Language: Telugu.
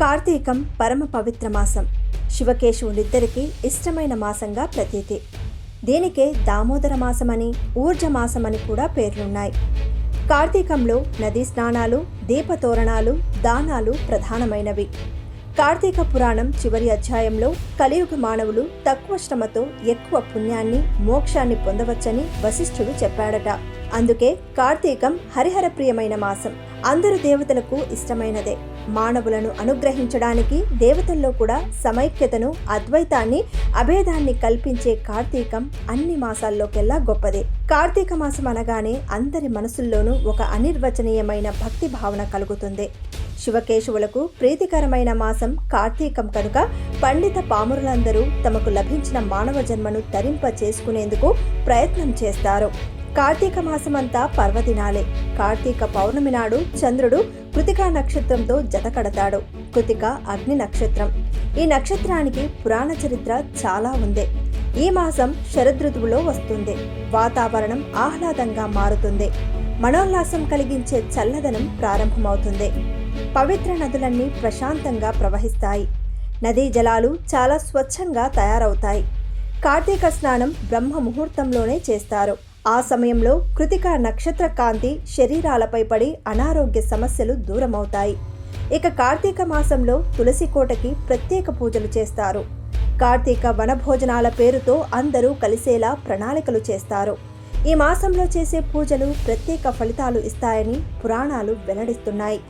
కార్తీకం పరమ పవిత్ర మాసం. శివకేశవులిద్దరికీ ఇష్టమైన మాసంగా ప్రతీతి. దీనికే దామోదర మాసమని ఊర్జ మాసమని కూడా పేర్లున్నాయి. కార్తీకంలో నదీ స్నానాలు దీపతోరణాలు దానాలు ప్రధానమైనవి. కార్తీక పురాణం చివరి అధ్యాయంలో కలియుగ మానవులు తక్కువ శ్రమతో ఎక్కువ పుణ్యాన్ని మోక్షాన్ని పొందవచ్చని వశిష్ఠుడు చెప్పాడట. అందుకే కార్తీకం హరిహర ప్రియమైన మాసం. అందరు దేవతలకు ఇష్టమైనదే. మానవులను అనుగ్రహించడానికి దేవతల్లో కూడా సమైక్యతను అద్వైతాన్ని అభేదాన్ని కల్పించే కార్తీకం అన్ని మాసాల్లోకెల్లా గొప్పదే. కార్తీక మాసం అనగానే అందరి మనసుల్లోనూ ఒక అనిర్వచనీయమైన భక్తి భావన కలుగుతుంది. శివకేశవులకు ప్రీతికరమైన మాసం కార్తీకం కనుక పండిత పామురులందరూ తమకు లభించిన మానవ జన్మను తరింప చేసుకునేందుకు ప్రయత్నం చేస్తారు. కార్తీక మాసమంతా పర్వదినాలే. కార్తీక పౌర్ణమి నాడు చంద్రుడు కృతికా నక్షత్రంతో జతకడతాడు కృతిక అగ్ని నక్షత్రం. ఈ నక్షత్రానికి పురాణ చరిత్ర చాలా ఉంది. ఈ మాసం శరదృతువులో వస్తుంది. వాతావరణం ఆహ్లాదంగా మారుతుంది. మనోల్లాసం కలిగించే చల్లదనం ప్రారంభమవుతుంది. పవిత్ర నదులన్నీ ప్రశాంతంగా ప్రవహిస్తాయి. నదీ జలాలు చాలా స్వచ్ఛంగా తయారవుతాయి. కార్తీక స్నానం బ్రహ్మ ముహూర్తంలోనే చేస్తారు. ఆ సమయంలో కృతిక నక్షత్ర కాంతి శరీరాలపై పడి అనారోగ్య సమస్యలు దూరమవుతాయి. ఇక కార్తీక మాసంలో తులసి కోటకి ప్రత్యేక పూజలు చేస్తారు. కార్తీక వనభోజనాల పేరుతో అందరూ కలిసేలా ప్రణాళికలు చేస్తారు. ఈ మాసంలో చేసే పూజలు ప్రత్యేక ఫలితాలు ఇస్తాయని పురాణాలు వెల్లడిస్తున్నాయి.